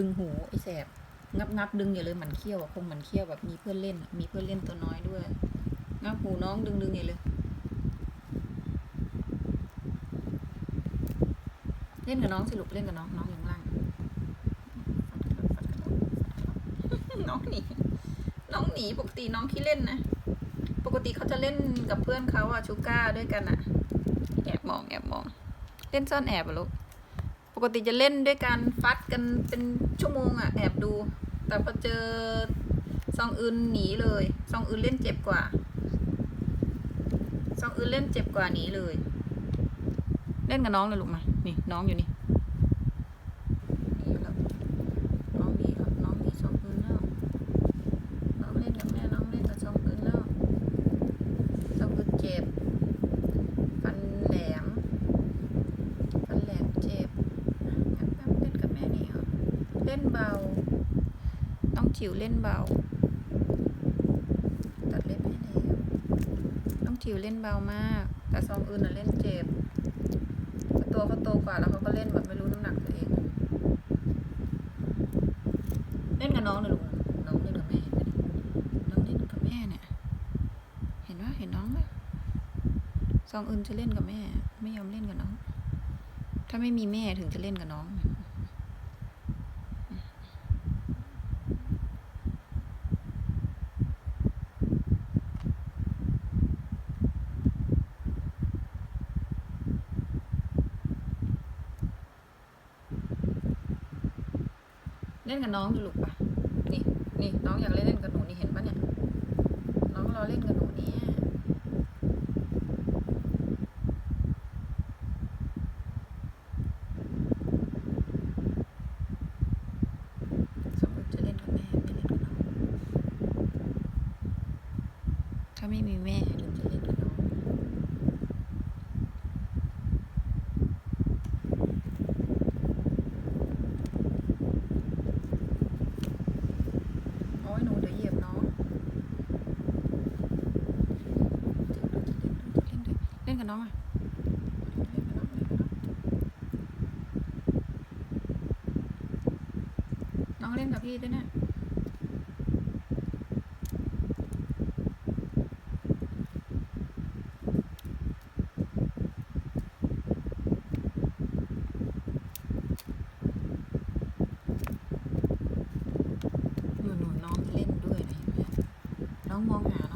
ดึงหูไอ้แสบงับงับดึงอย่าเลยหมันเขี้ยวอะคงหมันเขี้ยวแบบมีเพื่อนเล่น มีเพื่อนเล่นตัวน้อยด้วย งับหูน้องดึงดึงอย่าเลย เล่นกับน้องสิลูกเล่นกับน้องน้องอยู่ข้างล่างน้องหนีน้องหนีปกติน้องขี้เล่นนะ ปกติเขาจะเล่นกับเพื่อนเขาอะชูก้าด้วยกันอะแอบมองแอบมอง เล่นซ่อนแอบอะลูก กติจะเล่นด้วยการฟัดกันเป็นชั่วโมงอะแอบดู แต่พอเจอซองอื่นหนีเลยซองอื่นเล่นเจ็บกว่าซองอื่นเล่นเจ็บกว่าหนีเลย เล่นกับน้องเลยลูกมานี่น้องอยู่นี่แล้วน้องดีครับน้องดีซองอื่นแล้ว น้องเล่นกับแม่น้องเล่นกับซองอื่นแล้วซองอื่นเจ็บ ฟันแหลม ฟันแหลมเจ็บแป๊บแป๊บเล่นกับแม่นี่เหรอ เล่นเบา ต้องจิ๋วเล่นเบา ตัดเล็บให้แล้วต้องจิ๋วเล่นเบามาก แต่ซองอื่นน่ะเล่นเจ็บตัวเขาโตกว่าแล้วเขาก็เล่นแบบไม่รู้น้ำหนักตัวเอง เล่นกับน้องเลยลูกน้องเล่นกับแม่ น้องเล่นกับแม่เนี่ย เห็นว่าเห็นน้องไหมซองอื่นจะเล่นกับแม่ ไม่ยอมเล่นกับน้อง ถ้าไม่มีแม่ถึงจะเล่นกับน้อง เล่นกับน้องดูลูกปะนี่นี่น้องอยากเล่นเล่นกับหนูนี่เห็นปะเนี่ย น้องรอเล่นกับหนูเนี่ยสมมติจะเล่นกับแม่ไม่เล่นกับน้องถ้าไม่มีแม่ถึงจะเล่นกับน้อง โอ้ยหนูเดี๋ยวเหยียบน้องเล่น กับน้องอะนกับน้องเล่นกับน้องน้องเล่นกับพี่ด้วยนะหนูหนูน้องเล่นด้วยนะเห็นไหมน้องมองหา